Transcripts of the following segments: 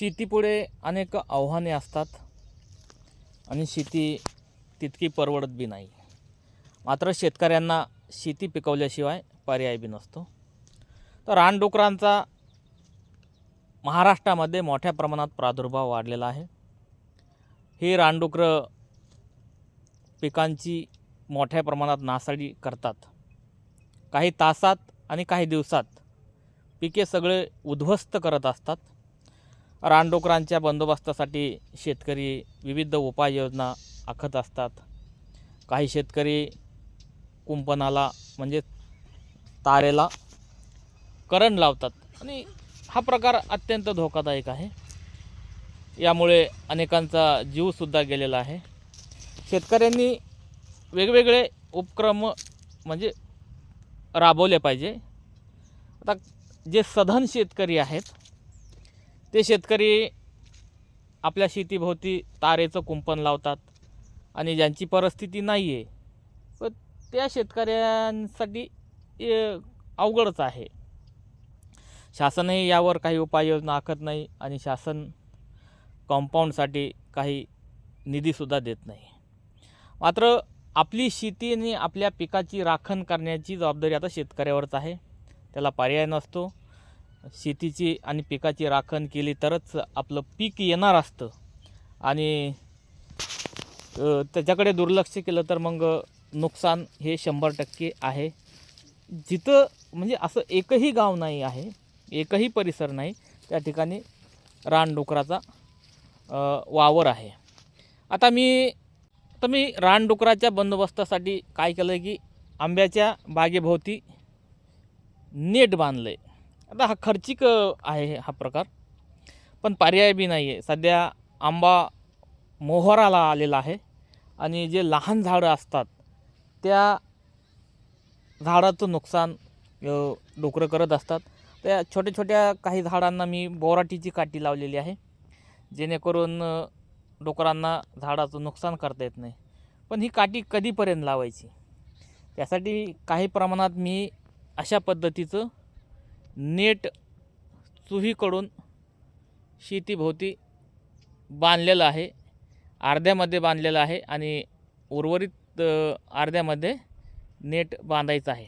शेतीपुढे अनेक आव्हाने असतात आणि शेती तितकी परवडत बी नाही. मात्र शेतकऱ्यांना शेती पिकवल्याशिवाय पर्याय बी नसतो. तर रानडुकरांचा महाराष्ट्रामध्ये मोठ्या प्रमाणात प्रादुर्भाव वाढलेला आहे. हे रानडुकरं पिकांची मोठ्या प्रमाणात नासाडी करतात. काही तासात आणि काही दिवसात पिके सगळे उद्ध्वस्त करत असतात. रानडुकरांच्या बंदोबस्तासाठी शेतकरी विविध उपाययोजना आखत असतात. काही शेतकरी कुंपणाला म्हणजे तारेला करंट लावतात. आणि हा प्रकार अत्यंत धोकादायक आहे. यामुळे अनेकांचा जीवसुद्धा गेलेला आहे. शेतकऱ्यांनी वेगवेगळे उपक्रम म्हणजे राबवले पाहिजे. आता जे सधन शेतकरी आहेत ते शेतकरी आपल्या शेतीभोवती तारेचं कुंपण लावतात आणि ज्यांची परिस्थिती नाही आहे पण त्या शेतकऱ्यांसाठी अवघडच आहे. शासनही यावर काही उपाययोजना आखत नाही आणि शासन कॉम्पाऊंडसाठी काही निधीसुद्धा देत नाही. मात्र आपली शेती आणि आपल्या पिकाची राखण करण्याची जबाबदारी आता शेतकऱ्यावरच आहे. त्याला पर्याय नसतो. शेतीची आणि पिकाची राखण केली तरच आपलं पीक येणार असतं. आणि त्याच्याकडे दुर्लक्ष केलं तर मग नुकसान हे शंभर टक्के आहे. जिथं म्हणजे असं एकही गाव नाही आहे एकही परिसर नाही त्या ठिकाणी रानडुकराचा वावर आहे. आता मी तर मी रानडुकराच्या बंदोबस्तासाठी काय केलं की आंब्याच्या बागेभोवती नेट बांधलं आहे आता हा खर्चिक आहे हा प्रकार. पण पर्याय बी नाही आहे सध्या आंबा मोहराला आलेला आहे. आणि जे लहान झाडं असतात त्या झाडाचं नुकसान डोकरं डुकरं करत असतात. त्या छोट्या छोट्या काही झाडांना मी बोराटीची काठी लावलेली आहे. जेणेकरून डोकरांना डुकरांना झाडाचं नुकसान करता येत नाही. पण ही काठी कधीपर्यंत लावायची? त्यासाठी काही प्रमाणात मी अशा पद्धतीचं नेट चुहीकडून शेतीभोवती बांधलेलं आहे. अर्ध्यामध्ये बांधलेलं आहे आणि उर्वरित अर्ध्यामध्ये नेट बांधायचं आहे.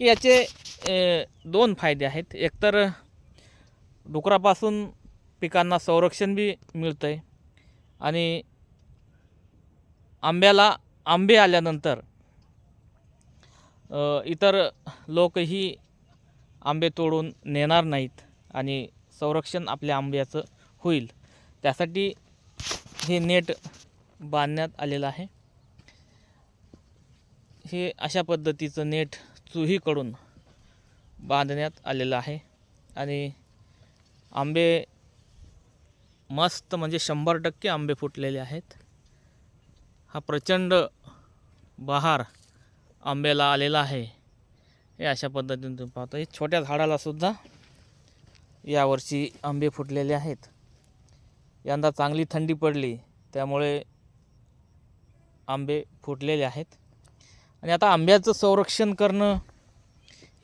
की याचे दोन फायदे आहेत. एकतर डुकरापासून पिकांना संरक्षण बी मिळतं आहे आणि आंब्याला आंबे आल्यानंतर इतर लोकही आंबे तोडून नेणार नाहीत आणि संरक्षण आपल्या आंब्याचं होईल. त्यासाठी हे नेट बांधण्यात आलेलं आहे. हे अशा पद्धतीचं नेट चुहीकडून बांधण्यात आलेलं आहे आणि आंबे मस्त म्हणजे शंभर टक्के आंबे फुटलेले आहेत. हा प्रचंड बहार आंब्याला आलेला आहे. हे अशा पद्धतीने तुम्ही पाहता. हे छोट्या झाडाला सुद्धा यावर्षी आंबे फुटलेले आहेत. यंदा चांगली थंडी पडली त्यामुळे आंबे फुटलेले आहेत. आणि आता आंब्याचं संरक्षण करणं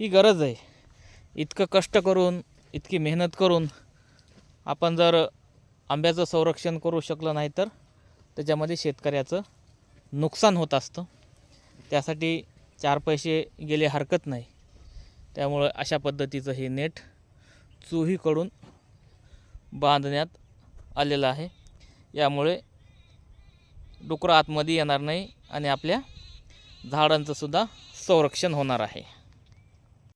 ही गरज आहे. इतकं कष्ट करून इतकी मेहनत करून आपण जर आंब्याचं संरक्षण करू शकलं नाही तर त्याच्यामध्ये शेतकऱ्याचं नुकसान होत असतं. त्यासाठी चार पैसे गेले हरकत नाही. त्यामुळं अशा पद्धतीचं हे नेट चुहीकडून बांधण्यात आलेलं आहे. यामुळे डुकरं आतमध्ये येणार नाही आणि आपल्या झाडांचंसुद्धा संरक्षण होणार आहे.